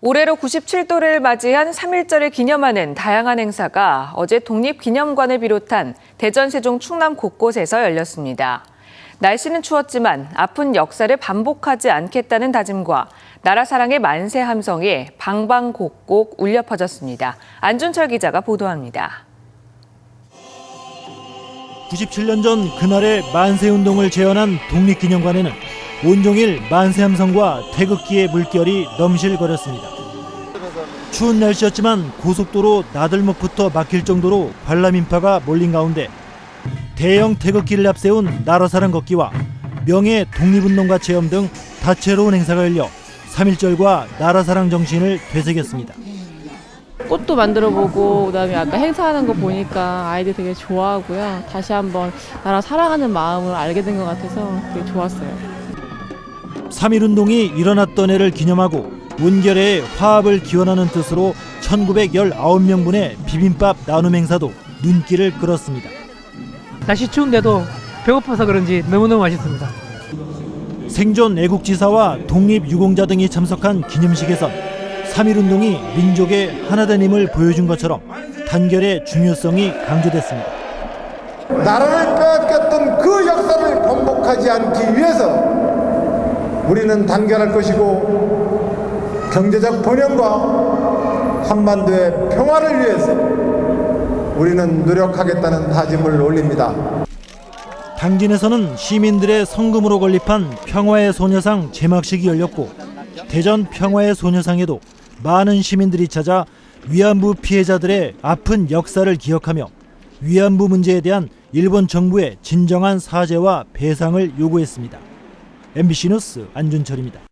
올해로 97도를 맞이한 3.1절을 기념하는 다양한 행사가 어제 독립기념관을 비롯한 대전, 세종, 충남 곳곳에서 열렸습니다. 날씨는 추웠지만 아픈 역사를 반복하지 않겠다는 다짐과 나라 사랑의 만세 함성이 방방곡곡 울려 퍼졌습니다. 안준철 기자가 보도합니다. 97년 전 그날의 만세 운동을 재현한 독립기념관에는 온종일 만세함성과 태극기의 물결이 넘실거렸습니다. 추운 날씨였지만 고속도로 나들목부터 막힐 정도로 관람 인파가 몰린 가운데 대형 태극기를 앞세운 나라사랑 걷기와 명예 독립운동가 체험 등 다채로운 행사가 열려 3.1절과 나라사랑 정신을 되새겼습니다. 꽃도 만들어 보고 그다음에 아까 행사하는 거 보니까 아이들 되게 좋아하고요. 다시 한번 나라 사랑하는 마음을 알게 된 것 같아서 되게 좋았어요. 3.1운동이 일어났던 해를 기념하고 온결의 화합을 기원하는 뜻으로 1919명분의 비빔밥 나눔 행사도 눈길을 끌었습니다. 날씨 추운데도 배고파서 그런지 너무너무 맛있습니다. 생존 애국지사와 독립유공자 등이 참석한 기념식에선 3.1운동이 민족의 하나된 힘을 보여준 것처럼 단결의 중요성이 강조됐습니다. 나라를 빼앗겼던 그 역사를 번복하지 않기 위해서 우리는 단결할 것이고 경제적 번영과 한반도의 평화를 위해서 우리는 노력하겠다는 다짐을 올립니다. 당진에서는 시민들의 성금으로 건립한 평화의 소녀상 제막식이 열렸고 대전 평화의 소녀상에도 많은 시민들이 찾아 위안부 피해자들의 아픈 역사를 기억하며 위안부 문제에 대한 일본 정부의 진정한 사죄와 배상을 요구했습니다. MBC 뉴스 안준철입니다.